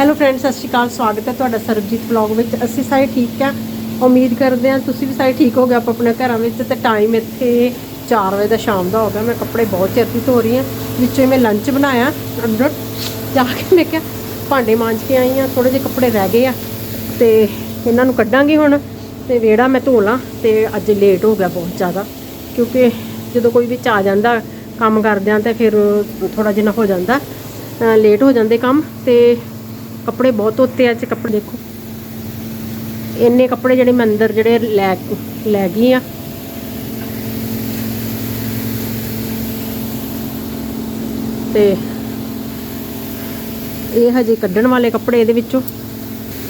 Hello friends ਸਤਿ ਸ਼੍ਰੀ ਅਕਾਲ, ਸਵਾਗਤ ਹੈ ਤੁਹਾਡਾ ਸਰਬਜੀਤ ਵਲੌਗ ਵਿੱਚ। ਅਸੀਂ ਸਾਰੇ ਠੀਕ ਆ ਉਮੀਦ ਕਰਦੇ ਹਾਂ ਤੁਸੀਂ ਵੀ ਸਾਰੇ ਠੀਕ ਹੋ ਗਏ ਆਪਾਂ ਆਪਣੇ ਘਰਾਂ ਵਿੱਚ ਤੇ ਟਾਈਮ ਇੱਥੇ 4 ਵਜੇ ਦਾ ਸ਼ਾਮ ਦਾ ਹੋ ਗਿਆ। ਮੈਂ ਕੱਪੜੇ ਬਹੁਤ ਚਿਰ ਦੀ ਧੋ ਰਹੀ ਹਾਂ। ਵਿੱਚੋਂ ਹੀ ਮੈਂ ਲੰਚ ਬਣਾਇਆ ਅੰਦਰ। ਜਾ ਕੇ ਮੈਂ ਕਿਹਾ, ਭਾਂਡੇ ਮਾਂਜ ਕੇ ਆਈ ਹਾਂ। ਥੋੜੇ ਜਿਹੇ ਕੱਪੜੇ ਰਹਿ ਗਏ ਆ। ਤੇ ਇਹਨਾਂ ਨੂੰ ਕੱਢਾਂਗੇ ਹੁਣ। ਤੇ ਵਿਹੜਾ ਮੈਂ ਧੋ ਲਾਂ। ਤੇ ਅੱਜ ਲੇਟ ਹੋ ਗਿਆ ਬਹੁਤ ਜ਼ਿਆਦਾ। ਕਿਉਂਕਿ ਜਦੋਂ ਕੋਈ ਵਿੱਚ ਆ ਜਾਂਦਾ, ਕੰਮ ਕਰਦਿਆਂ ਤੇ ਫਿਰ ਥੋੜਾ ਜਿਹਾ ਹੋ ਜਾਂਦਾ। ਲੇਟ ਹੋ ਜਾਂਦੇ ਕੰਮ। ਤੇ ਕੱਪੜੇ ਬਹੁਤ ਧੋਤੇ ਅੱਜ ਕੱਪੜੇ ਦੇਖੋ। ਇੰਨੇ ਕੱਪੜੇ ਜਿਹੜੇ ਮੈਂ ਅੰਦਰ ਜਿਹੜੇ ਲੈ ਲੈ ਗਈ ਆ। ਤੇ ਇਹ ਹਜੇ ਕੱਢਣ ਵਾਲੇ ਕੱਪੜੇ ਇਹਦੇ ਵਿੱਚੋਂ।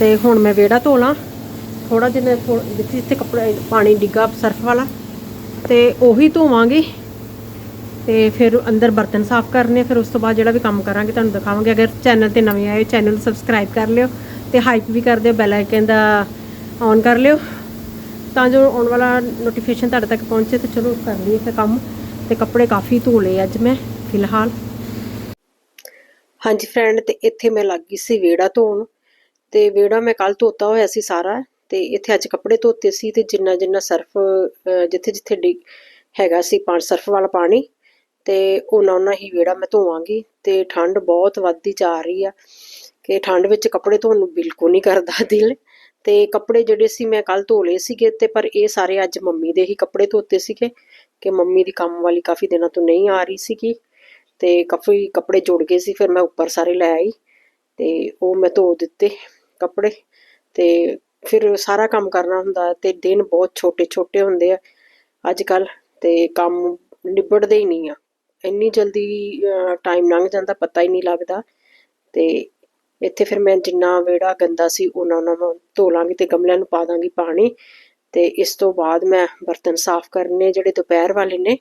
ਤੇ ਹੁਣ ਮੈਂ ਵਿਹੜਾ ਧੋ ਲਾਂ ਥੋੜਾ ਜਿਹਾ ਥੋ- ਜਿੱਥੇ ਜਿੱਥੇ ਕੱਪੜੇ ਪਾਣੀ ਡਿੱਗਾ ਸਰਫ ਵਾਲਾ। ਤੇ ਉਹੀ ਧੋਵਾਂਗੇ। ਤੇ ਫਿਰ ਅੰਦਰ ਬਰਤਨ ਸਾਫ਼ ਕਰਨੇ ਫਿਰ ਉਸ ਤੋਂ ਬਾਅਦ ਜਿਹੜਾ ਵੀ ਕੰਮ ਕਰਾਂਗੇ ਤੁਹਾਨੂੰ ਦਿਖਾਵਾਂਗੇ। ਅਗਰ ਚੈਨਲ ਤੇ ਨਵੇਂ ਆਏ ਚੈਨਲ ਨੂੰ ਸਬਸਕ੍ਰਾਈਬ ਕਰ ਲਿਓ ਤੇ ਹਾਈਪ ਵੀ ਕਰ ਦਿਓ ਬੈਲ ਆਈਕਨ ਦਾ ਔਨ ਕਰ ਲਿਓ। ਤਾਂ ਜੋ ਆਉਣ ਵਾਲਾ ਨੋਟੀਫਿਕੇਸ਼ਨ ਤੁਹਾਡੇ ਤੱਕ ਪਹੁੰਚੇ ਤੇ ਚਲੋ ਕਰ ਲਈਏ ਫਿਰ ਕੰਮ। ਤੇ ਕੱਪੜੇ ਕਾਫੀ ਧੋ ਲਏ ਅੱਜ ਮੈਂ, ਫਿਲਹਾਲ। ਹਾਂਜੀ ਫਰੈਂਡ ਤੇ ਇੱਥੇ ਮੈਂ ਲੱਗ ਗਈ ਸੀ ਵਿਹੜਾ ਧੋਣ। ਤੇ ਵਿਹੜਾ ਮੈਂ ਕੱਲ ਧੋਤਾ ਹੋਇਆ ਸੀ ਸਾਰਾ। ਤੇ ਇੱਥੇ ਅੱਜ ਕੱਪੜੇ ਧੋਤੇ ਸੀ ਤੇ ਜਿੰਨਾ ਜਿੰਨਾ ਸਰਫ ਜਿੱਥੇ ਜਿੱਥੇ ਹੈਗਾ ਸੀ ਪਾਣੀ, ਸਰਫ ਵਾਲਾ ਪਾਣੀ ਤੇ ਉਹਨਾਂ ਉਹਨਾਂ ਹੀ ਵਿਹੜਾ ਮੈਂ ਧੋਵਾਂਗੀ ਤੇ ਠੰਡ ਬਹੁਤ ਵੱਧਦੀ ਜਾ ਰਹੀ ਆ ਕਿ ਠੰਡ ਵਿੱਚ ਕੱਪੜੇ ਧੋਣ ਨੂੰ ਬਿਲਕੁਲ ਨਹੀਂ ਕਰਦਾ ਦਿਲ। ਤੇ ਕੱਪੜੇ ਜਿਹੜੇ ਸੀ ਮੈਂ ਕੱਲ ਧੋ ਲਏ ਸੀਗੇ ਤੇ ਪਰ ਇਹ ਸਾਰੇ ਅੱਜ ਮੰਮੀ ਦੇ ਹੀ ਕੱਪੜੇ ਧੋਤੇ ਸੀਗੇ ਕਿ ਮੰਮੀ ਦੀ ਕੰਮ ਵਾਲੀ ਕਾਫੀ ਦਿਨਾਂ ਤੋਂ ਨਹੀਂ ਆ ਰਹੀ ਸੀਗੀ। ਤੇ ਕਾਫੀ ਕੱਪੜੇ ਜੁੜ ਗਏ ਸੀ, ਫਿਰ ਮੈਂ ਉੱਪਰ ਸਾਰੇ ਲੈ ਆਈ ਤੇ ਉਹ ਮੈਂ ਧੋ ਦਿੱਤੇ ਕੱਪੜੇ ਤੇ ਫਿਰ ਸਾਰਾ ਕੰਮ ਕਰਨਾ ਹੁੰਦਾ ਤੇ ਦਿਨ ਬਹੁਤ ਛੋਟੇ ਛੋਟੇ ਹੁੰਦੇ ਆ ਅੱਜ ਕੱਲ ਤੇ ਕੰਮ ਨਿਬੜਦੇ ਹੀ ਨਹੀਂ ਆ। ਇੰਨੀ ਜਲਦੀ ਟਾਈਮ ਲੰਘ ਜਾਂਦਾ, ਪਤਾ ਹੀ ਨਹੀਂ ਲੱਗਦਾ। ਤੇ ਇੱਥੇ ਫਿਰ ਮੈਂ ਜਿੰਨਾ ਵਿਹੜਾ ਗੰਦਾ ਸੀ, ਉਹਨਾਂ ਉਹਨਾਂ ਨੂੰ ਧੋ ਲਾਂਗੀ ਤੇ ਗਮਲਿਆਂ ਨੂੰ ਪਾ ਦਾਂਗੀ ਪਾਣੀ। ਤੇ ਇਸ ਤੋਂ ਬਾਅਦ ਮੈਂ ਬਰਤਨ ਸਾਫ਼ ਕਰਨੇ ਜਿਹੜੇ ਦੁਪਹਿਰ ਵਾਲੇ ਨੇ,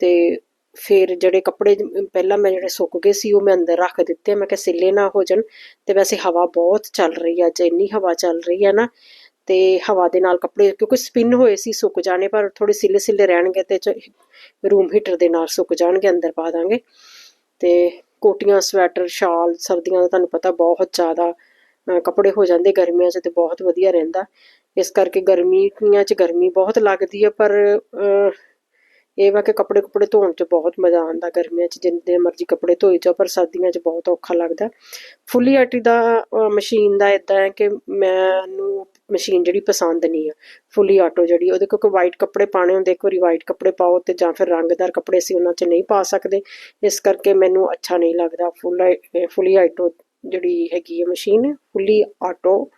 ਤੇ ਫਿਰ ਜਿਹੜੇ ਕੱਪੜੇ, ਪਹਿਲਾਂ ਮੈਂ ਜਿਹੜੇ ਸੁੱਕ ਗਏ ਸੀ, ਉਹ ਮੈਂ ਅੰਦਰ ਰੱਖ ਦਿੱਤੇ। ਮੈਂ ਕਿਹਾ, ਸਿੱਲੇ ਨਾ ਹੋ ਜਾਣ। ਤੇ ਵੈਸੇ ਹਵਾ ਬਹੁਤ ਚੱਲ ਰਹੀ ਹੈ ਅੱਜ ਇੰਨੀ ਹਵਾ ਚੱਲ ਰਹੀ ਹੈ ਨਾ ਤੇ ਹਵਾ ਦੇ ਨਾਲ ਕੱਪੜੇ ਕਿਉਂਕਿ ਸਪਿਨ ਹੋਏ ਸੀ, ਸੁੱਕ ਜਾਣੇ, ਪਰ ਥੋੜੇ ਸਿੱਲੇ ਸਿੱਲੇ ਰਹਿਣਗੇ ਤੇ ਰੂਮ ਹੀਟਰ ਦੇ ਨਾਲ ਸੁੱਕ ਜਾਣਗੇ, ਅੰਦਰ ਪਾ ਦਾਂਗੇ। ਤੇ ਕੋਟੀਆਂ, ਸਵੈਟਰ, ਸ਼ਾਲ, ਸਰਦੀਆਂ ਦਾ ਤੁਹਾਨੂੰ ਪਤਾ ਬਹੁਤ ਜ਼ਿਆਦਾ ਕੱਪੜੇ ਹੋ ਜਾਂਦੇ ਗਰਮੀਆਂ 'ਚ ਤੇ ਬਹੁਤ ਵਧੀਆ ਰਹਿੰਦਾ। ਇਸ ਕਰਕੇ ਗਰਮੀਆਂ 'ਚ ਗਰਮੀ ਬਹੁਤ ਲੱਗਦੀ ਹੈ, ਪਰ ਇਹ ਵਾ ਕਿ ਕੱਪੜੇ ਕੁਪੜੇ ਧੋਣ 'ਚ ਬਹੁਤ ਮਜ਼ਾ ਆਉਂਦਾ ਗਰਮੀਆਂ 'ਚ, ਜਿੰਨੇ ਮਰਜ਼ੀ ਕੱਪੜੇ ਧੋਈ ਜਾਓ, ਪਰ ਸਰਦੀਆਂ 'ਚ ਬਹੁਤ ਔਖਾ ਲੱਗਦਾ। ਫੁੱਲੀ ਆਟੀ ਦਾ ਮਸ਼ੀਨ ਦਾ ਇਦਾਂ ਹੈ ਕਿ ਮੈਨੂੰ ਮਸ਼ੀਨ ਜਿਹੜੀ ਪਸੰਦ ਨਹੀਂ ਆ। ਫੁੱਲੀ ਆਟੋ ਜਿਹੜੀ, ਉਹਦੇ ਕਿਉਂਕਿ ਵਾਈਟ ਕੱਪੜੇ ਪਾਣੇ ਹੁੰਦੇ, ਇੱਕ ਵਾਰੀ ਵਾਈਟ ਕੱਪੜੇ ਪਾਓ ਤੇ ਜਾਂ ਫਿਰ ਰੰਗਦਾਰ ਕੱਪੜੇ ਸੀ ਉਹਨਾਂ 'ਚ ਨਹੀਂ ਪਾ ਸਕਦੇ। ਇਸ ਕਰਕੇ ਮੈਨੂੰ ਅੱਛਾ ਨਹੀਂ ਲੱਗਦਾ। ਫੁੱਲ ਫੁੱਲੀ ਆਟੋ ਜਿਹੜੀ ਹੈਗੀ ਹੈ ਮਸ਼ੀਨ, ਫੁੱਲੀ ਆਟੋ।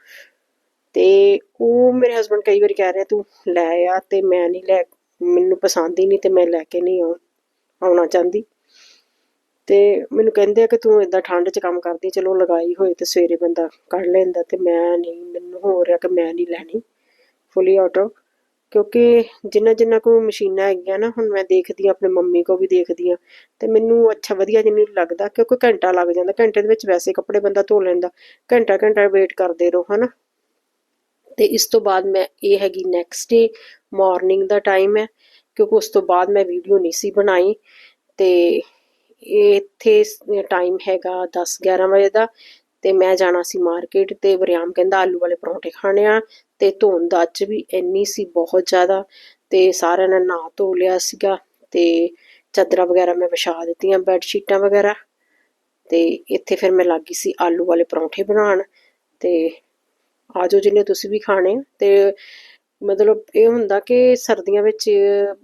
ਤੇ ਉਹ ਮੇਰੇ ਹਸਬੰਡ ਕਈ ਵਾਰੀ ਕਹਿ ਰਹੇ ਤੂੰ ਲੈ ਆ ਤੇ ਮੈਂ ਨਹੀਂ ਲੈ, ਮੈਨੂੰ ਪਸੰਦ ਹੀ ਨਹੀਂ ਤੇ ਮੈਂ ਲੈ ਕੇ ਨਹੀਂ ਆਉਣਾ ਚਾਹੁੰਦੀ। ਤੇ ਮੈਨੂੰ ਕਹਿੰਦੇ ਆ ਕਿ ਤੂੰ ਇਦਾਂ ਠੰਡ 'ਚ ਕੰਮ ਕਰਦੀ, ਚਲੋ ਲਗਾਈ ਹੋਏ ਤੇ ਸਵੇਰੇ ਬੰਦਾ ਕੱਢ ਲੈਂਦਾ ਤੇ ਮੈਂ ਨਹੀਂ, ਮੈਨੂੰ ਹੋ ਰਿਹਾ ਕਿ ਮੈਂ ਨਹੀਂ ਲੈਣੀ ਫੁੱਲੀ ਆਟੋ ਕਿਉਂਕਿ ਜਿੰਨਾ ਜਿੰਨਾ ਕੋ ਮਸ਼ੀਨਾਂ ਹੈਗੀਆਂ ਨਾ, ਹੁਣ ਮੈਂ ਦੇਖਦੀ ਹਾਂ, ਆਪਣੇ ਮੰਮੀ ਕੋ ਵੀ ਦੇਖਦੀ ਹਾਂ ਤੇ ਮੈਨੂੰ ਅੱਛਾ ਵਧੀਆ ਜਿਹਾ ਲੱਗਦਾ ਕਿਉਂਕਿ ਘੰਟਾ ਲੱਗ ਜਾਂਦਾ, ਘੰਟੇ ਦੇ ਵਿੱਚ ਵੈਸੇ ਕੱਪੜੇ ਬੰਦਾ ਧੋ ਲੈਂਦਾ, ਘੰਟਾ ਘੰਟਾ ਵੇਟ ਕਰਦੇ ਰਹੋ, ਹਨਾ। ਤੇ ਇਸ ਤੋਂ ਬਾਅਦ ਮੈਂ, ਇਹ ਹੈਗੀ ਨੈਕਸਟ ਡੇ ਮਾਰਨਿੰਗ ਦਾ ਟਾਈਮ ਹੈ ਕਿਉਂਕਿ ਉਸ ਤੋਂ ਬਾਅਦ ਮੈਂ ਵੀਡੀਓ ਨਹੀਂ ਸੀ ਬਣਾਈ ਤੇ ਇੱਥੇ ਟਾਈਮ ਹੈਗਾ 10 11 ਵਜੇ ਦਾ, ਤੇ ਮੈਂ ਜਾਣਾ ਸੀ ਮਾਰਕੀਟ ਤੇ ਵਰਿਆਮ ਕਹਿੰਦਾ ਆਲੂ ਵਾਲੇ ਪਰੌਂਠੇ ਖਾਣੇ ਆ, ਤੇ ਧੁੰਦ ਅੱਜ ਵੀ ਇੰਨੀ ਸੀ ਬਹੁਤ ਜ਼ਿਆਦਾ, ਤੇ ਸਾਰਿਆਂ ਨੇ ਨਹਾ ਧੋ ਲਿਆ ਸੀਗਾ, ਤੇ ਚਾਦਰਾਂ ਵਗੈਰਾ ਮੈਂ ਵਿਛਾ ਦਿੱਤੀਆਂ ਬੈੱਡ ਸ਼ੀਟਾਂ ਵਗੈਰਾ, ਤੇ ਇੱਥੇ ਫਿਰ ਮੈਂ ਲੱਗੀ ਸੀ ਆਲੂ ਵਾਲੇ ਪਰੌਂਠੇ ਬਣਾਉਣ, ਤੇ ਆਜੋ ਜਿਹਨੇ ਤੁਸੀਂ ਵੀ ਖਾਣੇ, ਤੇ ਮਤਲਬ ਇਹ ਹੁੰਦਾ ਕਿ ਸਰਦੀਆਂ ਵਿੱਚ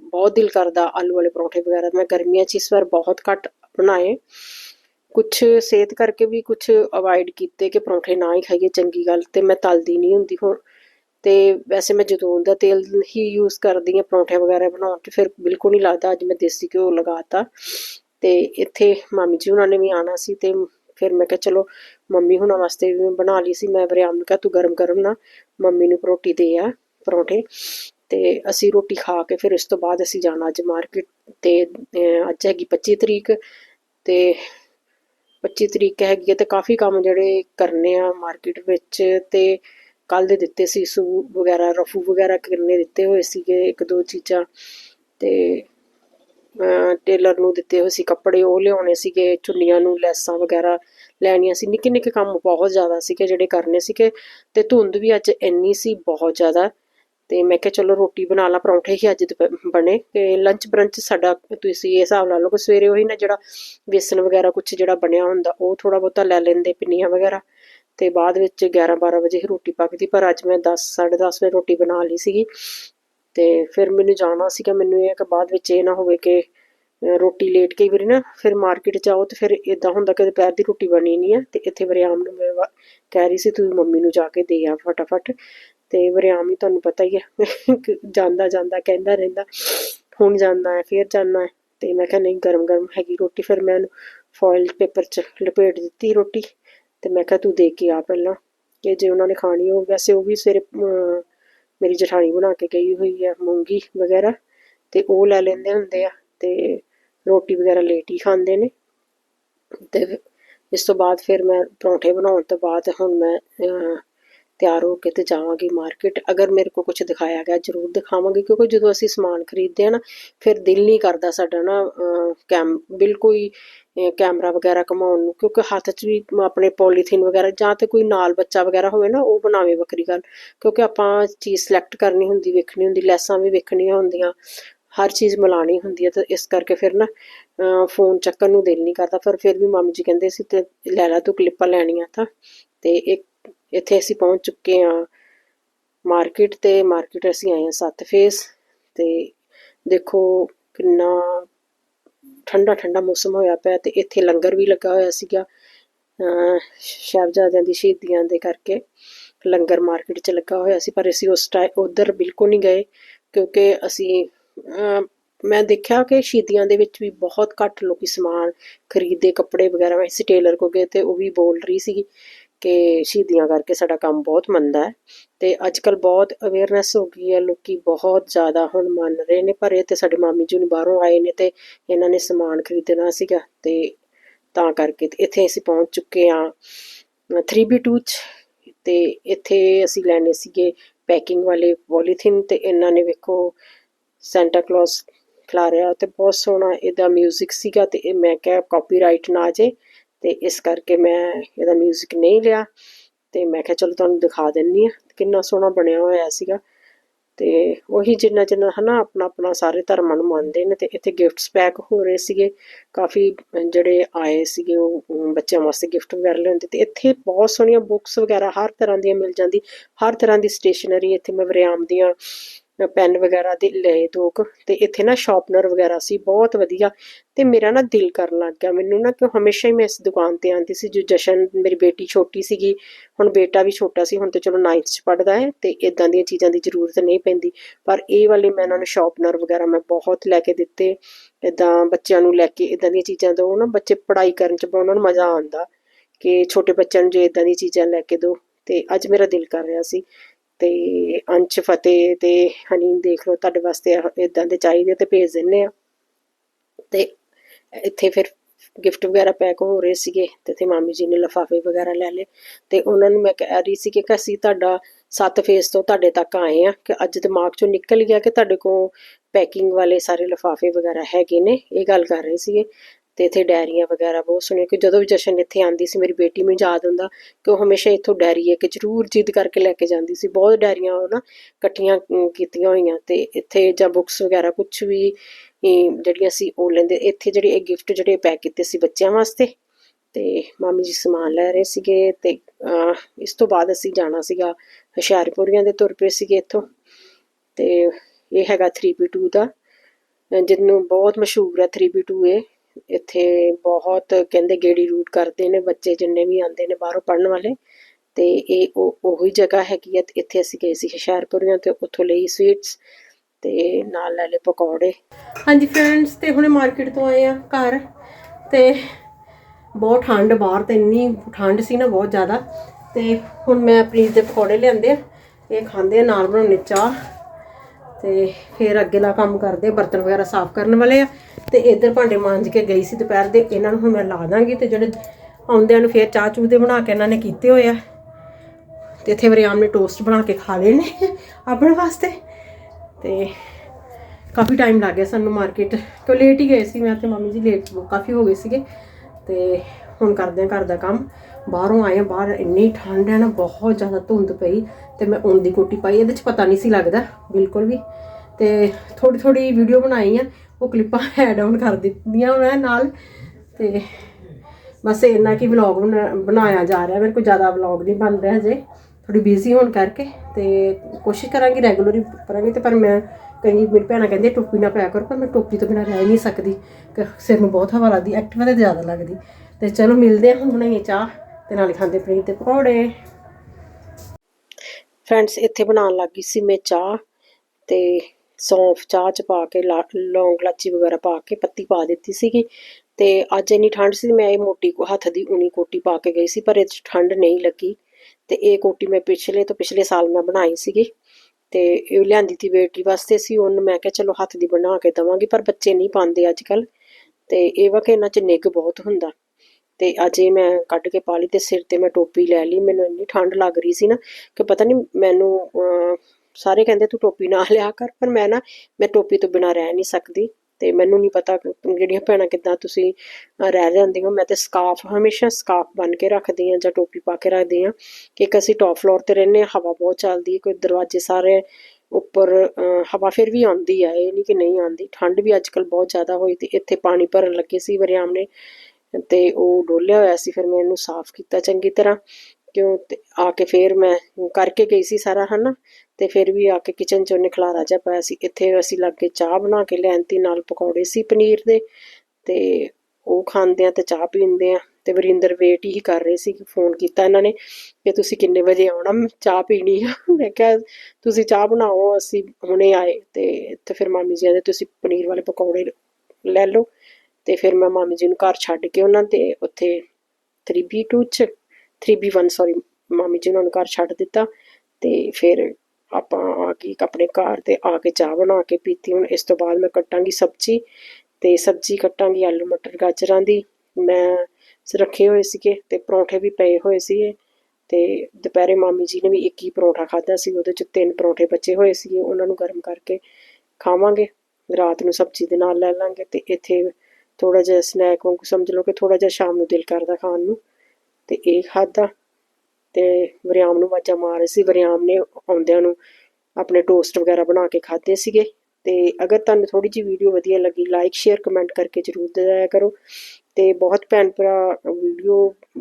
ਬਹੁਤ ਦਿਲ ਕਰਦਾ ਆਲੂ ਵਾਲੇ ਪਰੌਂਠੇ ਵਗੈਰਾ, ਮੈਂ ਗਰਮੀਆਂ 'ਚ ਇਸ ਵਾਰ ਬਹੁਤ ਘੱਟ ਬਣਾਏ। ਕੁਝ ਸਿਹਤ ਕਰਕੇ ਵੀ ਕੁਝ ਅਵਾਇਡ ਕੀਤੇ ਕਿ ਪਰੌਂਠੇ ਨਾ ਹੀ ਖਾਈਏ, ਚੰਗੀ ਗੱਲ ਤੇ ਮੈਂ ਤਲਦੀ ਨਹੀਂ ਹੁੰਦੀ ਹੁਣ। ਤੇ ਵੈਸੇ ਮੈਂ ਜੈਤੂਨ ਦਾ ਤੇਲ ਹੀ ਯੂਜ਼ ਕਰਦੀ ਹਾਂ ਪਰੌਂਠੇ ਵਗੈਰਾ ਬਣਾਉਣ ਤੇ ਫਿਰ ਬਿਲਕੁਲ ਨਹੀਂ ਲੱਗਦਾ, ਅੱਜ ਮੈਂ ਦੇਸੀ ਘਿਓ ਲਗਾਤਾ। ਤੇ ਇੱਥੇ ਮਾਮੀ ਜੀ ਉਹਨਾਂ ਨੇ ਵੀ ਆਣਾ ਸੀ ਤੇ ਫਿਰ ਮੈਂ ਕਿਹਾ ਚਲੋ ਮੰਮੀ ਹੁਣਾਂ ਵਾਸਤੇ ਵੀ ਮੈਂ ਬਣਾ ਲਈ ਸੀ, ਮੈਂ ਵਰਿਆਮ ਨੂੰ ਕਿਹਾ ਤੂੰ ਗਰਮ ਗਰਮ ਨਾ ਮੰਮੀ ਨੂੰ ਰੋਟੀ ਦੇ ਆ ਪਰੌਂਠੇ। ਤੇ ਅਸੀਂ ਰੋਟੀ ਖਾ ਕੇ ਫਿਰ ਉਸ ਤੋਂ ਬਾਅਦ ਅਸੀਂ ਜਾਣਾ ਅੱਜ ਮਾਰਕੀਟ ਤੇ ਅੱਜ ਹੈਗੀ 25 ਤਰੀਕ ਤੇ 25 ਤਰੀਕ ਹੈਗੀ ਹੈ ਤੇ ਕਾਫੀ ਕੰਮ ਜਿਹੜੇ ਕਰਨੇ ਆ ਮਾਰਕੀਟ ਵਿੱਚ ਤੇ ਕੱਲ ਦੇ ਦਿੱਤੇ ਸੀ ਸੂ ਵਗੈਰਾ, ਰਫੂ ਵਗੈਰਾ ਕਰਨੇ ਦਿੱਤੇ ਹੋਏ ਸੀਗੇ ਇੱਕ ਦੋ ਚੀਜ਼ਾਂ ਤੇ ਟੇਲਰ ਨੂੰ ਦਿੱਤੇ ਹੋਏ ਸੀ ਕੱਪੜੇ, ਉਹ ਲਿਆਉਣੇ ਸੀਗੇ, ਚੁੰਨੀਆਂ ਨੂੰ, ਲੈਸਾਂ ਵਗੈਰਾ ਲੈਣੀਆਂ ਸੀ ਨਿੱਕੇ ਨਿੱਕੇ ਕੰਮ ਬਹੁਤ ਜ਼ਿਆਦਾ ਸੀਗੇ ਜਿਹੜੇ ਕਰਨੇ ਸੀਗੇ ਤੇ ਧੁੰਦ ਵੀ ਅੱਜ ਇੰਨੀ ਸੀ ਬਹੁਤ ਜ਼ਿਆਦਾ ਤੇ ਮੈਂ ਕਿਹਾ ਚਲੋ ਰੋਟੀ ਬਣਾ ਲਾ, ਪਰੌਂਠੇ ਹੀ ਅੱਜ ਬਣੇ ਤੇ ਲੰਚ ਬ੍ਰੰਚ ਸਾਡਾ ਤੁਸੀਂ ਇਹ ਹਿਸਾਬ ਲਾ ਲਓ ਕਿ ਸਵੇਰੇ ਉਹੀ ਨਾ ਜਿਹੜਾ ਵੇਸਣ ਵਗੈਰਾ ਕੁਝ ਜਿਹੜਾ ਬਣਿਆ ਹੁੰਦਾ, ਉਹ ਥੋੜਾ ਬਹੁਤਾ ਲੈ ਲੈਂਦੇ ਪਿੰਨੀਆਂ ਵਗੈਰਾ ਤੇ ਬਾਅਦ ਵਿੱਚ 11 12 ਵਜੇ ਹੀ ਰੋਟੀ ਪੱਕਦੀ, ਪਰ ਅੱਜ ਮੈਂ 10 10:30 ਵਜੇ ਰੋਟੀ ਬਣਾ ਲਈ ਸੀਗੀ ਤੇ ਫਿਰ ਮੈਨੂੰ ਜਾਣਾ ਸੀਗਾ, ਮੈਨੂੰ ਇਹ ਕਿ ਬਾਅਦ ਵਿੱਚ ਇਹ ਨਾ ਹੋਵੇ ਕਿ ਰੋਟੀ ਲੇਟ ਕਈ ਵਾਰੀ ਨਾ ਫਿਰ ਮਾਰਕੀਟ ਜਾਓ ਤੇ ਫਿਰ ਇਦਾਂ ਹੁੰਦਾ ਕਿ ਦੁਪਹਿਰ ਦੀ ਰੋਟੀ ਬਣੀ ਨਹੀਂ ਹੈ ਤੇ ਇੱਥੇ ਵਰਿਆਮ ਨੂੰ ਮੈਂ ਕਹਿ ਰਹੀ ਸੀ, ਤੂੰ ਮੰਮੀ ਨੂੰ ਜਾ ਕੇ ਦੇ ਆ ਫਟਾਫਟ। ਤੇ ਵਰਿਆਮ ਹੀ ਤੁਹਾਨੂੰ ਪਤਾ ਹੀ ਹੈ। ਜਾਂਦਾ ਜਾਂਦਾ ਕਹਿੰਦਾ ਰਹਿੰਦਾ ਹੁਣ ਜਾਂਦਾ ਹੈ ਫਿਰ ਜਾਣਾ ਹੈ। ਤੇ ਮੈਂ ਕਿਹਾ ਨਹੀਂ ਗਰਮ ਗਰਮ ਹੈਗੀ ਰੋਟੀ। ਫਿਰ ਮੈਂ ਉਹਨੂੰ ਫੋਇਲ ਪੇਪਰ 'ਚ ਲਪੇਟ ਦਿੱਤੀ ਰੋਟੀ ਤੇ ਮੈਂ ਕਿਹਾ ਤੂੰ ਦੇ ਕੇ ਆ ਪਹਿਲਾਂ ਕਿ ਜੇ ਉਹਨਾਂ ਨੇ ਖਾਣੀ ਹੋ ਵੈਸੇ ਉਹ ਵੀ ਸਵੇਰੇ ਅਮ, ਮੇਰੀ ਜਠਾਣੀ ਬਣਾ ਕੇ ਗਈ ਹੋਈ ਹੈ ਮੂੰਗੀ ਵਗੈਰਾ ਤੇ ਉਹ ਲੈ ਲੈਂਦੇ ਹੁੰਦੇ ਆ ਤੇ ਰੋਟੀ ਵਗੈਰਾ ਲੇਟ ਹੀ ਖਾਂਦੇ ਨੇ। ਤੇ ਇਸ ਤੋਂ ਬਾਅਦ ਫਿਰ ਮੈਂ ਪਰੌਂਠੇ ਬਣਾਉਣ ਤੋਂ ਬਾਅਦ ਹੁਣ ਮੈਂ ਅਹ, ਤਿਆਰ ਹੋ ਕੇ ਤੇ ਜਾਵਾਂਗੀ ਮਾਰਕੀਟ ਅਗਰ ਮੇਰੇ ਕੋ ਕੁਝ ਦਿਖਾਇਆ ਗਿਆ ਜ਼ਰੂਰ ਦਿਖਾਵਾਂਗੀ ਕਿਉਂਕਿ ਜਦੋਂ ਅਸੀਂ ਸਮਾਨ ਖਰੀਦਦੇ ਆ ਨਾ ਫਿਰ ਦਿਲ ਨਹੀਂ ਕਰਦਾ ਸਾਡਾ ਨਾ ਕੈਮ ਬਿਲਕੁਲ ਹੀ ਕੈਮਰਾ ਵਗੈਰਾ ਘਮਾਉਣ ਨੂੰ ਕਿਉਂਕਿ ਹੱਥ 'ਚ ਵੀ ਆਪਣੇ ਪੋਲੀਥੀਨ ਵਗੈਰਾ ਜਾਂ ਤੇ ਕੋਈ ਨਾਲ ਬੱਚਾ ਵਗੈਰਾ ਹੋਵੇ ਨਾ ਉਹ ਬਣਾਵੇ ਵੱਖਰੀ ਗੱਲ। ਕਿਉਂਕਿ ਆਪਾਂ ਚੀਜ਼ ਸਿਲੈਕਟ ਕਰਨੀ ਹੁੰਦੀ ਵੇਖਣੀ ਹੁੰਦੀ ਲੈਸਾਂ ਵੀ ਵੇਖਣੀਆਂ ਹੁੰਦੀਆਂ ਹਰ ਚੀਜ਼ ਮਿਲਾਣੀ ਹੁੰਦੀ ਹੈ ਤਾਂ ਇਸ ਕਰਕੇ ਫਿਰ ਨਾ ਅਹ, ਫੋਨ ਚੱਕਣ ਨੂੰ ਦਿਲ ਨਹੀਂ ਕਰਦਾ। ਪਰ ਫਿਰ ਵੀ ਮਾਮੀ ਜੀ ਕਹਿੰਦੇ ਸੀ ਤੇ ਲੈ ਲੈ ਤੂੰ ਕਲਿੱਪਾਂ ਲੈਣੀਆਂ ਤਾਂ। ਤੇ ਇੱਕ ਇੱਥੇ ਅਸੀਂ ਪਹੁੰਚ ਚੁੱਕੇ ਹਾਂ। ਮਾਰਕੀਟ ਤੇ ਮਾਰਕੀਟ ਅਸੀਂ ਆਏ ਹਾਂ ਸੱਤ ਫੇਸ ਤੇ ਦੇਖੋ ਕਿੰਨਾ ਠੰਡਾ ਠੰਡਾ ਮੌਸਮ ਹੋਇਆ ਪਿਆ ਤੇ ਇੱਥੇ ਲੰਗਰ ਵੀ ਲੱਗਾ ਹੋਇਆ ਸੀਗਾ, ਅਹ ਸਾਹਿਬਜ਼ਾਦਿਆਂ ਦੀ ਸ਼ਹੀਦੀਆਂ ਦੇ ਕਰਕੇ ਲੰਗਰ ਮਾਰਕੀਟ 'ਚ ਲੱਗਾ ਹੋਇਆ ਸੀ, ਪਰ ਅਸੀਂ ਉਸ ਟਾਈਮ ਉਧਰ ਬਿਲਕੁਲ ਨਹੀਂ ਗਏ ਕਿਉਂਕਿ ਅਸੀਂ ਮੈਂ ਦੇਖਿਆ ਕਿ ਸ਼ਹੀਦੀਆਂ ਦੇ ਵਿੱਚ ਵੀ ਬਹੁਤ ਘੱਟ ਲੋਕੀ ਸਮਾਨ ਖਰੀਦਦੇ, ਕੱਪੜੇ ਵਗੈਰਾ ਮੈਂ ਟੇਲਰ ਕੋ ਗਏ ਤੇ ਉਹ ਵੀ ਬੋਲ ਰਹੀ ਸੀਗੀ। ਕਿ ਸ਼ਹੀਦੀਆਂ ਕਰਕੇ ਸਾਡਾ ਕੰਮ ਬਹੁਤ ਮੰਦਾ ਹੈ। ਤੇ ਅੱਜ ਕੱਲ ਬਹੁਤ ਅਵੇਅਰਨੈਸ ਹੋ ਗਈ ਹੈ, ਲੋਕੀ ਬਹੁਤ ਜ਼ਿਆਦਾ ਹੁਣ ਮੰਨ ਰਹੇ ਨੇ, ਪਰ ਇਹ ਤੇ ਸਾਡੇ ਮਾਮੀ ਜੀ ਨੂੰ ਬਾਹਰੋਂ ਆਏ ਨੇ ਤੇ ਇਹਨਾਂ ਨੇ ਸਮਾਨ ਖਰੀਦਣਾ ਸੀਗਾ ਤੇ ਤਾਂ ਕਰਕੇ ਇੱਥੇ ਅਸੀਂ ਪਹੁੰਚ ਚੁੱਕੇ ਹਾਂ 3B2 ਚ। ਤੇ ਇੱਥੇ ਅਸੀਂ ਲੈਣੇ ਸੀਗੇ ਪੈਕਿੰਗ ਵਾਲੇ ਪੋਲੀਥੀਨ ਤੇ ਇਹਨਾਂ ਨੇ ਵੇਖੋ ਸੈਂਟਾ ਕਲੌਸ ਖਿਲਾਰਿਆ ਤੇ ਬਹੁਤ ਸੋਹਣਾ ਇਹਦਾ 뮤직 ਸੀਗਾ ਤੇ ਇਹ ਮੈਂ ਕਿਹਾ ਕਾਪੀਰਾਈਟ ਨਾ ਆ ਜੇ। ਤੇ ਇਸ ਕਰਕੇ ਮੈਂ ਇਹਦਾ 뮤직 ਨਹੀਂ ਲਿਆ। ਤੇ ਮੈਂ ਕਿਹਾ ਚਲੋ ਤੁਹਾਨੂੰ ਦਿਖਾ ਦਿੰਨੀ ਆ, ਕਿੰਨਾ ਸੋਹਣਾ ਬਣਿਆ ਹੋਇਆ ਸੀਗਾ। ਤੇ ਉਹੀ ਜਿੰਨਾ ਜਿੰਨਾ ਹਨਾ ਆਪਣਾ ਆਪਣਾ ਸਾਰੇ ਧਰਮਾਂ ਨੂੰ ਮੰਨਦੇ ਨੇ ਤੇ ਇੱਥੇ ਗਿਫਟਸ ਪੈਕ ਹੋ ਰਹੇ ਸੀਗੇ। ਕਾਫੀ ਜਿਹੜੇ ਆਏ ਸੀਗੇ ਉਹ ਬੱਚਿਆਂ ਵਾਸਤੇ ਗਿਫਟ ਵਗੈਰਾ ਲੈਂਦੇ ਤੇ ਇੱਥੇ ਬਹੁਤ ਸੋਹਣੀਆਂ ਬੁੱਕਸ ਵਗੈਰਾ ਹਰ ਤਰ੍ਹਾਂ ਦੀਆਂ ਮਿਲ ਜਾਂਦੀ। ਹਰ ਤਰ੍ਹਾਂ ਦੀ ਸਟੇਸ਼ਨਰੀ ਇੱਥੇ ਮੈਂ ਵਰਿਆਮ ਦੀਆਂ ਪੈਨ ਵਗੈਰਾ ਦੇ ਲਏ ਦੋ ਕੁ ਤੇ ਇੱਥੇ ਨਾ ਸ਼ਾਰਪਨਰ ਵਗੈਰਾ ਸੀ, ਬਹੁਤ ਵਧੀਆ ਤੇ ਮੇਰਾ ਨਾ ਦਿਲ ਕਰਨ ਲੱਗ ਗਿਆ। ਮੈਨੂੰ ਨਾ ਕਿ ਹਮੇਸ਼ਾ ਹੀ ਮੈਂ ਇਸ ਦੁਕਾਨ ਤੇ ਆਉਂਦੀ ਸੀ, ਜੋ ਜਸ਼ਨ ਮੇਰੀ ਬੇਟੀ ਛੋਟੀ ਸੀਗੀ, ਹੁਣ ਬੇਟਾ ਵੀ ਛੋਟਾ ਸੀ, ਹੁਣ ਤੇ ਚਲੋ 9th ਚ ਪੜਦਾ ਹੈ ਤੇ ਇਦਾਂ ਦੀਆਂ ਚੀਜ਼ਾਂ ਦੀ ਜ਼ਰੂਰਤ ਨਹੀਂ ਪੈਂਦੀ। ਪਰ ਇਹ ਵਾਲੇ ਮੈਂ ਇਹਨਾਂ ਨੂੰ ਸ਼ਾਰਪਨਰ ਵਗੈਰਾ ਮੈਂ ਬਹੁਤ ਲੈ ਕੇ ਦਿੱਤੇ ਇਦਾਂ ਬੱਚਿਆਂ ਨੂੰ ਲੈ ਕੇ ਇਦਾਂ ਦੀਆਂ ਚੀਜ਼ਾਂ ਦੋ, ਨਾ ਬੱਚੇ ਪੜ੍ਹਾਈ ਕਰਨ ਚ ਉਹਨਾਂ ਨੂੰ ਮਜ਼ਾ ਆਉਂਦਾ ਕਿ ਛੋਟੇ ਬੱਚਿਆਂ ਨੂੰ ਜੇ ਇਦਾਂ ਦੀਆਂ ਚੀਜ਼ਾਂ ਲੈ ਕੇ ਦੋ ਤੇ ਅੱਜ ਮੇਰਾ ਦਿਲ ਕਰ ਰਿਹਾ ਸੀ। ਤੇ ਅੰਸ਼, ਫਤਿਹ ਤੇ ਹਨੀ ਦੇਖ ਲਓ, ਤੁਹਾਡੇ ਵਾਸਤੇ ਇਦਾਂ ਦੇ ਚਾਹੀਦੇ ਤੇ ਭੇਜ ਦਿੰਨੇ ਆ। ਤੇ ਇੱਥੇ ਫਿਰ ਗਿਫਟ ਵਗੈਰਾ ਪੈਕ ਹੋ ਰਹੇ ਸੀਗੇ ਤੇ ਤੇ ਮਾਮੀ ਜੀ ਨੇ ਲਫਾਫੇ ਵਗੈਰਾ ਲੈ ਲਏ। ਤੇ ਉਹਨਾਂ ਨੂੰ ਮੈਂ ਕਹਿ ਰਹੀ ਸੀ ਕਿ ਅਸੀਂ ਤੁਹਾਡਾ ਸੱਤ ਫੇਸ ਤੋਂ ਤੁਹਾਡੇ ਤੱਕ ਆਏ ਆ ਕਿ ਅੱਜ ਦਿਮਾਗ ਚੋਂ ਨਿਕਲ ਗਿਆ ਕਿ ਤੁਹਾਡੇ ਕੋਲ ਪੈਕਿੰਗ ਵਾਲੇ ਸਾਰੇ ਲਫਾਫੇ ਵਗੈਰਾ ਹੈਗੇ ਨੇ, ਇਹ ਗੱਲ ਕਰ ਰਹੇ ਸੀਗੇ। ਤੇ ਇੱਥੇ ਡਾਇਰੀਆਂ ਵਗੈਰਾ ਬਹੁਤ ਸੁਣੀਆਂ, ਕਿ ਜਦੋਂ ਵੀ ਜਸ਼ਨ ਇੱਥੇ ਆਂਦੀ ਸੀ, ਮੇਰੀ ਬੇਟੀ ਮੈਨੂੰ ਯਾਦ ਹੁੰਦਾ ਕਿ ਉਹ ਹਮੇਸ਼ਾ ਇੱਥੋਂ ਡੈਰੀ ਇੱਕ ਜ਼ਰੂਰ ਜਿੱਦ ਕਰਕੇ ਲੈ ਕੇ ਜਾਂਦੀ ਸੀ। ਬਹੁਤ ਡਾਇਰੀਆਂ ਉਹ ਨਾ ਇਕੱਠੀਆਂ ਕੀਤੀਆਂ ਹੋਈਆਂ ਤੇ ਇੱਥੇ ਜਾਂ ਬੁੱਕਸ ਵਗੈਰਾ ਕੁਝ ਵੀ ਜਿਹੜੀਆਂ ਸੀ ਉਹ ਲੈਂਦੇ। ਇੱਥੇ ਜਿਹੜੇ ਇਹ ਗਿਫਟ ਜਿਹੜੇ ਪੈਕ ਕੀਤੇ ਸੀ ਬੱਚਿਆਂ ਵਾਸਤੇ ਤੇ ਮਾਮੀ ਜੀ ਸਮਾਨ ਲੈ ਰਹੇ ਸੀਗੇ ਤੇ ਇਸ ਤੋਂ ਬਾਅਦ ਅਸੀਂ ਜਾਣਾ ਸੀਗਾ ਹੁਸ਼ਿਆਰਪੁਰੀਆਂ ਦੇ ਤੁਰ ਪਏ ਸੀਗੇ ਇੱਥੋਂ ਤੇ ਇਹ ਹੈਗਾ 3B2 ਦਾ ਜਿਹਨੂੰ ਬਹੁਤ ਮਸ਼ਹੂਰ ਹੈ 3B2 ਇਹ ਇੱਥੇ ਬਹੁਤ ਕਹਿੰਦੇ ਗੇੜੀ ਰੂਟ ਕਰਦੇ ਨੇ, ਬੱਚੇ ਜਿੰਨੇ ਵੀ ਆਉਂਦੇ ਨੇ ਬਾਹਰੋਂ ਪੜਨ ਵਾਲੇ। ਤੇ ਇਹ ਉਹੀ ਜਗ੍ਹਾ ਹੈਗੀ ਹੈ ਇੱਥੇ ਅਸੀਂ ਗਏ ਸੀ ਹੁਸ਼ਿਆਰਪੁਰੀਆਂ ਤੇ ਉੱਥੋਂ ਲਈ ਸਵੀਟਸ ਤੇ ਨਾਲ ਲੈ ਲਏ ਪਕੌੜੇ। ਹਾਂਜੀ ਫਰੈਂਡਸ ਤੇ ਹੁਣੇ ਮਾਰਕੀਟ ਤੋਂ ਆਏ ਆ ਘਰ ਤੇ ਬਹੁਤ ਠੰਡ ਬਾਹਰ ਤੇ ਇੰਨੀ ਠੰਡ ਸੀ ਨਾ ਬਹੁਤ ਜ਼ਿਆਦਾ। ਤੇ ਹੁਣ ਮੈਂ ਪਨੀਰ ਦੇ ਪਕੌੜੇ ਲਿਆਂਦੇ ਆ, ਇਹ ਖਾਂਦੇ ਆ ਨਾਲ ਬਣਾਉਣੇ ਚਾਹ। ਤੇ ਫਿਰ ਅੱਗੇਲਾ ਕੰਮ ਕਰਦੇ, ਬਰਤਨ ਵਗੈਰਾ ਸਾਫ਼ ਕਰਨ ਵਾਲੇ ਆ। ਤੇ ਇੱਧਰ ਭਾਂਡੇ ਮਾਂਜ ਕੇ ਗਈ ਸੀ ਦੁਪਹਿਰ ਦੇ, ਇਹਨਾਂ ਨੂੰ ਹੁਣ ਮੈਂ ਲਾ ਦਾਂਗੀ ਤੇ ਜਿਹੜੇ ਆਉਂਦਿਆਂ ਨੂੰ ਫਿਰ ਚਾਹ ਚੂਹ ਦੇ ਬਣਾ ਕੇ ਇਹਨਾਂ ਨੇ ਕੀਤੇ ਹੋਏ ਆ। ਤੇ ਇੱਥੇ ਵਰਿਆਮ ਨੇ ਟੋਸਟ ਬਣਾ ਕੇ ਖਾ ਲਏ ਨੇ ਆਪਣੇ ਵਾਸਤੇ। ਤੇ ਕਾਫੀ ਟਾਈਮ ਲੱਗ ਗਿਆ ਸਾਨੂੰ ਮਾਰਕੀਟ ਤੋਂ ਲੇਟ ਹੀ ਗਏ ਸੀ, ਮੈਂ ਤੇ ਮੰਮੀ ਜੀ ਲੇਟ ਕਾਫੀ ਹੋ ਗਏ ਸੀਗੇ। ਤੇ ਹੁਣ ਕਰਦੇ ਆ ਘਰ ਦਾ ਕੰਮ। ਬਾਹਰੋਂ ਆਏ ਆ, ਬਾਹਰ ਇੰਨੀ ਠੰਡ ਹੈ ਨਾ, ਬਹੁਤ ਜ਼ਿਆਦਾ ਧੁੰਦ ਪਈ ਤੇ ਮੈਂ ਊਨ ਦੀ ਕੋਟੀ ਪਾਈ, ਇਹਦੇ 'ਚ ਪਤਾ ਨਹੀਂ ਸੀ ਲੱਗਦਾ, ਬਿਲਕੁਲ ਵੀ। ਤੇ ਥੋੜੀ ਥੋੜੀ ਵੀਡੀਓ ਬਣਾਈ ਆ, ਉਹ ਕਲਿੱਪਾਂ ਐਡ ਆਨ ਕਰ ਦਿੱਤੀਆਂ ਮੈਂ ਨਾਲ। ਤੇ ਬਸ ਇੰਨਾ ਕੀ ਵਲੌਗ ਬਣਾਇਆ ਜਾ ਰਿਹਾ, ਮੇਰੇ ਕੋਲ ਜ਼ਿਆਦਾ ਵਲੌਗ ਨਹੀਂ ਬਣ ਰਿਹਾ ਹਜੇ ਥੋੜੀ ਬਿਜ਼ੀ ਹੋਣ ਕਰਕੇ। ਤੇ ਕੋਸ਼ਿਸ਼ ਕਰਾਂਗੀ ਰੈਗੂਲਰ ਹੀ ਕਰਾਂਗੀ, ਤੇ ਪਰ ਮੈਂ ਕਈ ਮੇਰੀ ਭੈਣਾਂ ਕਹਿੰਦੀ ਟੋਪੀ ਨਾ ਪਾਇਆ ਕਰੋ, ਪਰ ਮੈਂ ਟੋਪੀ ਤੋਂ ਬਿਨਾਂ ਰਹਿ ਹੀ ਨਹੀਂ ਸਕਦੀ। ਕਿ, ਸਿਰ ਨੂੰ ਬਹੁਤ ਹਵਾ ਲੱਗਦੀ ਐਕਟਿਵਾ ਤੇ ਜ਼ਿਆਦਾ ਲੱਗਦੀ। ਤੇ ਚਲੋ ਮਿਲਦੇ ਹਾਂ ਹੁਣ ਬਣਾਈਏ ਚਾਹ। ਤੇ ਨਾਲੇ ਖਾਂਦੇ ਪਨੀਰ ਦੇ ਪਕੌੜੇ। ਫਰੈਂਡਸ ਇੱਥੇ ਬਣਾਉਣ ਲੱਗੀ ਸੀ ਮੈਂ ਚਾਹ ਤੇ ਸੌਂਫ, ਚਾਹ ਚ ਪਾ ਕੇ ਲੌਂਗ ਲਾਚੀ ਵਗੈਰਾ ਪਾ ਕੇ ਪੱਤੀ ਪਾ ਦਿੱਤੀ ਸੀਗੀ ਤੇ ਅੱਜ ਇੰਨੀ ਠੰਡ ਸੀ ਮੈਂ ਇਹ ਮੋਟੀ ਹੱਥ ਦੀ ਉਨੀ ਕੋਟੀ ਪਾ ਕੇ ਗਈ ਸੀ ਪਰ ਇਹ 'ਚ ਠੰਡ ਨਹੀਂ ਲੱਗੀ ਤੇ ਇਹ ਕੋਟੀ ਮੈਂ ਪਿਛਲੇ ਤੋਂ ਪਿਛਲੇ ਸਾਲ ਮੈਂ ਬਣਾਈ ਸੀਗੀ ਤੇ ਇਹ ਲਿਆਂਦੀ ਤੀ ਬੇਟੀ ਵਾਸਤੇ ਸੀ, ਉਹਨੂੰ ਮੈਂ ਕਿਹਾ ਚਲੋ ਹੱਥ ਦੀ ਬਣਾ ਕੇ ਦਵਾਂਗੀ ਪਰ ਬੱਚੇ ਨਹੀਂ ਪਾਉਂਦੇ ਅੱਜ ਕੱਲ ਤੇ ਇਹ ਵਾ ਕਿ ਇਹਨਾਂ 'ਚ ਨਿੱਘ ਬਹੁਤ ਹੁੰਦਾ। ਤੇ ਅੱਜ ਇਹ ਮੈਂ ਕੱਢ ਕੇ ਪਾ ਲਈ ਤੇ ਸਿਰ ਤੇ ਮੈਂ ਟੋਪੀ ਲੈ ਲਈ। ਮੈਨੂੰ ਇੰਨੀ ਠੰਡ ਲੱਗ ਰਹੀ ਸੀ ਨਾ ਕਿ ਪਤਾ ਨਹੀਂ ਮੈਨੂੰ ਸਾਰੇ ਕਹਿੰਦੇ ਤੂੰ ਟੋਪੀ ਨਾ ਲਿਆ ਕਰ, ਪਰ ਮੈਂ ਨਾ, ਮੈਂ ਟੋਪੀ ਤੋਂ ਬਿਨਾਂ ਰਹਿ ਨਹੀਂ ਸਕਦੀ ਤੇ ਮੈਨੂੰ ਨਹੀਂ ਪਤਾ ਜਿਹੜੀਆਂ ਭੈਣਾਂ ਕਿੱਦਾਂ ਤੁਸੀਂ ਰਹਿ ਰਹਿ ਹੋ। ਮੈਂ ਤੇ ਸਕਾਫ ਹਮੇਸ਼ਾ ਸਕਾਫ ਬਨ ਕੇ ਰੱਖਦੀ ਆ ਜਾਂ ਟੋਪੀ ਪਾ ਕੇ ਰੱਖਦੀ ਆ ਕਿ ਇੱਕ ਅਸੀਂ ਟੌਪ ਫਲੋਰ ਤੇ ਰਹਿੰਦੇ ਹਾਂ, ਹਵਾ ਬਹੁਤ ਚੱਲਦੀ ਹੈ, ਕੋਈ ਦਰਵਾਜ਼ੇ ਸਾਰੇ ਉੱਪਰ ਹਵਾ ਫਿਰ ਵੀ ਆਉਂਦੀ ਆ ਇਹ ਨਹੀਂ ਕਿ ਨਹੀਂ ਆਉਂਦੀ ਠੰਡ ਵੀ ਅੱਜ ਕੱਲ ਬਹੁਤ ਜ਼ਿਆਦਾ ਹੋਈ ਤੇ ਇੱਥੇ ਪਾਣੀ ਭਰਨ ਲੱਗੇ ਸੀ ਵਰਿਆਮ ਨੇ। ਤੇ ਉਹ ਡੋਲਿਆ ਹੋਇਆ ਸੀ, ਫਿਰ ਮੈਂ ਇਹਨੂੰ ਸਾਫ਼ ਕੀਤਾ ਚੰਗੀ ਤਰ੍ਹਾਂ, ਕਿਉਂ ਤੇ ਆ ਕੇ ਫਿਰ ਮੈਂ ਕਰਕੇ ਗਈ ਸੀ ਸਾਰਾ, ਹਨਾ? ਤੇ ਫਿਰ ਵੀ ਆ ਕੇ ਕਿਚਨ ਚ ਉਹਨੇ ਖਲਾਰਾ ਪਾਇਆ ਸੀ। ਇੱਥੇ ਅਸੀਂ ਲੱਗ ਚਾਹ ਬਣਾ ਕੇ ਲੈਣਤੀ ਨਾਲ ਪਕੌੜੇ ਸੀ ਪਨੀਰ ਦੇ। ਤੇ ਉਹ ਖਾਂਦੇ ਆ ਤੇ ਚਾਹ ਪੀਂਦੇ ਆ। ਤੇ ਵਰਿੰਦਰ ਵੇਟ ਹੀ ਕਰ ਰਹੇ ਸੀ ਕਿ ਫੋਨ ਕੀਤਾ ਇਹਨਾਂ ਨੇ ਕਿ ਤੁਸੀਂ ਕਿੰਨੇ ਵਜੇ ਆਉਣਾ? ਚਾਹ ਪੀਣੀ ਆ। ਮੈਂ ਕਿਹਾ, ਤੁਸੀਂ ਚਾਹ ਬਣਾਓ, ਅਸੀਂ ਹੁਣੇ ਆਏ। ਤੇ ਇੱਥੇ ਫਿਰ ਮਾਮੀ ਜੀ ਕਹਿੰਦੇ ਤੁਸੀਂ ਪਨੀਰ ਵਾਲੇ ਪਕੌੜੇ ਲੈ ਲਓ। ਤੇ ਫਿਰ ਮੈਂ ਮਾਮੀ ਜੀ ਨੂੰ ਘਰ ਛੱਡ ਕੇ ਉਹਨਾਂ ਦੇ ਉੱਥੇ 3B2 ਚ 3B1 ਸੌਰੀ ਮਾਮੀ ਜੀ ਉਹਨਾਂ ਨੂੰ ਘਰ ਛੱਡ ਦਿੱਤਾ ਤੇ ਫਿਰ ਆਪਾਂ ਆ ਕੇ ਆਪਣੇ ਘਰ ਤੇ ਆ ਕੇ ਚਾਹ ਬਣਾ ਕੇ ਪੀਤੀ। ਹੁਣ ਇਸ ਤੋਂ ਬਾਅਦ ਮੈਂ ਕੱਟਾਂਗੀ ਸਬਜ਼ੀ ਤੇ ਸਬਜ਼ੀ ਕੱਟਾਂਗੀ ਆਲੂ ਮਟਰ ਗਾਜਰਾਂ ਦੀ। ਮੈਂ ਰੱਖੇ ਹੋਏ ਸੀਗੇ ਤੇ ਪਰੌਂਠੇ ਵੀ ਪਏ ਹੋਏ ਸੀਗੇ ਤੇ ਦੁਪਹਿਰੇ ਮਾਮੀ ਜੀ ਨੇ ਵੀ ਇੱਕ ਹੀ ਪਰੌਂਠਾ ਖਾਧਾ ਸੀ, ਉਹਦੇ ਚ ਤਿੰਨ ਪਰੌਂਠੇ ਬਚੇ ਹੋਏ ਸੀਗੇ। ਉਹਨਾਂ ਨੂੰ ਗਰਮ ਕਰਕੇ ਖਾਵਾਂਗੇ, ਰਾਤ ਨੂੰ ਸਬਜ਼ੀ ਦੇ ਨਾਲ ਲੈ ਲਾਂਗੇ ਤੇ ਇੱਥੇ ਥੋੜਾ ਜਿਹਾ ਸਨੈਕ ਵਾਂਗੂ ਸਮਝ ਲਓ ਕਿ ਥੋੜਾ ਜਿਹਾ ਸ਼ਾਮ ਨੂੰ ਦਿਲ ਕਰਦਾ ਖਾਣ ਨੂੰ। ਤੇ ਇਹ ਖਾਦਾ ਤੇ ਵਰਿਆਮ ਨੂੰ ਵਾਜਾ ਮਾਰ ਸੀ। ਵਰਿਆਮ ਨੇ ਆਉਂਦਿਆਂ ਨੂੰ ਆਪਣੇ ਟੋਸਟ ਵਗੈਰਾ ਬਣਾ ਕੇ ਖਾਦੇ ਸੀਗੇ। ਤੇ ਅਗਰ ਤੁਹਾਨੂੰ ਥੋੜੀ ਜਿਹੀ ਵੀਡੀਓ ਵਧੀਆ ਲੱਗੀ ਲਾਈਕ ਸ਼ੇਅਰ ਕਮੈਂਟ ਕਰਕੇ ਜਰੂਰ ਦਿਆ ਕਰੋ। ਤੇ ਬਹੁਤ ਭੈਣ ਭਰਾ ਵੀਡੀਓ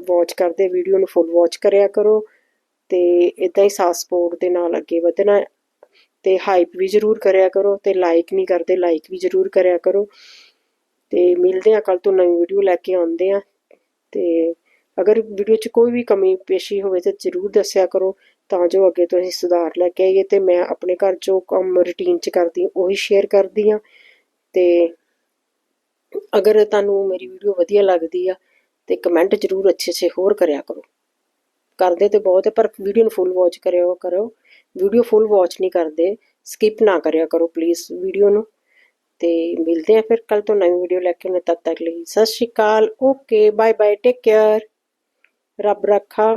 ਵਾਚ ਕਰਦੇ ਵੀਡੀਓ ਨੂੰ ਫੁੱਲ ਵਾਚ ਕਰਿਆ ਕਰੋ। ਤੇ ਇਦਾਂ ਹੀ ਸਾਥ ਸਪੋਰਟ ਦੇ ਨਾਲ ਅੱਗੇ ਵਧਣਾ। ਹੈ। ਤੇ ਹਾਈਪ ਵੀ ਜਰੂਰ ਕਰਿਆ ਕਰੋ। ਤੇ ਲਾਈਕ ਨਹੀਂ ਕਰਦੇ ਲਾਈਕ ਵੀ ਜਰੂਰ ਕਰਿਆ ਕਰੋ। ਤੇ ਮਿਲਦੇ ਆ ਕੱਲ ਤੋਂ ਨਵੀਂ ਵੀਡੀਓ ਲੈ ਕੇ ਆਉਂਦੇ ਆ ਤੇ ਅਗਰ ਵੀਡੀਓ 'ਚ ਕੋਈ ਵੀ ਕਮੀ ਪੇਸ਼ੀ ਹੋਵੇ ਤਾਂ ਜਰੂਰ ਦੱਸਿਆ ਕਰੋ, ਤਾਂ ਜੋ ਅੱਗੇ ਤੋਂ ਅਸੀਂ ਸੁਧਾਰ ਲੈ ਕੇ ਆਈਏ ਤੇ ਮੈਂ ਆਪਣੇ ਘਰ ਜੋ ਕੰਮ ਰੁਟੀਨ 'ਚ ਕਰਦੀ ਉਹੀ ਸ਼ੇਅਰ ਕਰਦੀ ਹਾਂ। ਤੇ ਅਗਰ ਤੁਹਾਨੂੰ ਮੇਰੀ ਵੀਡੀਓ ਵਧੀਆ ਲੱਗਦੀ ਆ ਤੇ ਕਮੈਂਟ ਜਰੂਰ ਅੱਛੇ ਅੱਛੇ ਹੋਰ ਕਰਿਆ ਕਰੋ। ਕਰਦੇ ਤੇ ਬਹੁਤ ਹੈ ਪਰ ਵੀਡੀਓ ਨੂੰ ਫੁੱਲ ਵਾਚ ਕਰਿਓ ਕਰੋ। ਵੀਡੀਓ ਫੁੱਲ ਵਾਚ ਨਹੀਂ ਕਰਦੇ ਸਕਿਪ ਨਾ ਕਰਿਆ ਕਰੋ ਪਲੀਜ਼ ਵੀਡੀਓ ਨੂੰ। ਤੇ ਮਿਲਦੇ ਆ ਫਿਰ ਕੱਲ ਤੋਂ ਨਵੀਂ ਵੀਡੀਓ ਲੈ ਕੇ ਆਉਂਦੇ ਤਦ ਤੱਕ ਲਈ। Sat Sri Akal okay bye bye take care ਰੱਬ ਰੱਖਾ।